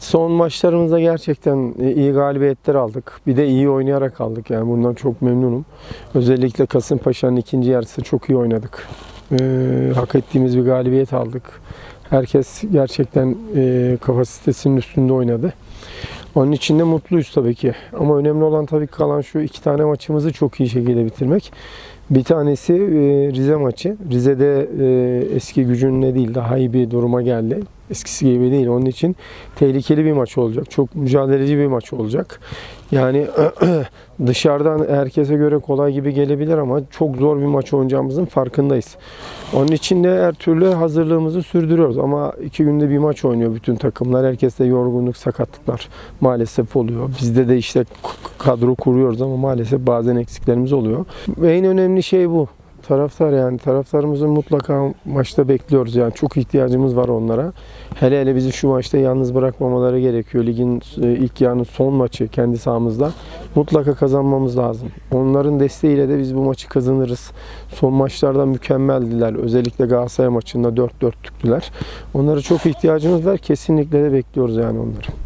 Son maçlarımızda gerçekten iyi galibiyetler aldık. Bir de iyi oynayarak aldık. Yani bundan çok memnunum. Özellikle Kasımpaşa'nın ikinci yarısı çok iyi oynadık. Ee, hak ettiğimiz bir galibiyet aldık. Herkes gerçekten e, kapasitesinin üstünde oynadı. Onun için de mutluyuz tabii ki. Ama önemli olan tabii kalan şu iki tane maçımızı çok iyi şekilde bitirmek. Bir tanesi e, Rize maçı. Rize'de e, eski gücünle değil daha iyi bir duruma geldi. Eskisi gibi değil. Onun için tehlikeli bir maç olacak. Çok mücadeleci bir maç olacak. Yani dışarıdan herkese göre kolay gibi gelebilir ama çok zor bir maç oynayacağımızın farkındayız. Onun için de her türlü hazırlığımızı sürdürüyoruz. Ama iki günde bir maç oynuyor bütün takımlar. Herkeste yorgunluk, sakatlıklar maalesef oluyor. Bizde de işte kadro kuruyoruz ama maalesef bazen eksiklerimiz oluyor. En önemli şey bu. Taraftar yani taraftarımızı mutlaka maçta bekliyoruz yani çok ihtiyacımız var onlara. Hele hele bizi şu maçta yalnız bırakmamaları gerekiyor. Ligin e, ilk yarının son maçı kendi sahamızda mutlaka kazanmamız lazım. Onların desteğiyle de biz bu maçı kazanırız. Son maçlarda mükemmeldiler. Özellikle Galatasaray maçında 4-4'lüktüler. Onlara çok ihtiyacımız var. Kesinlikle de bekliyoruz yani onları.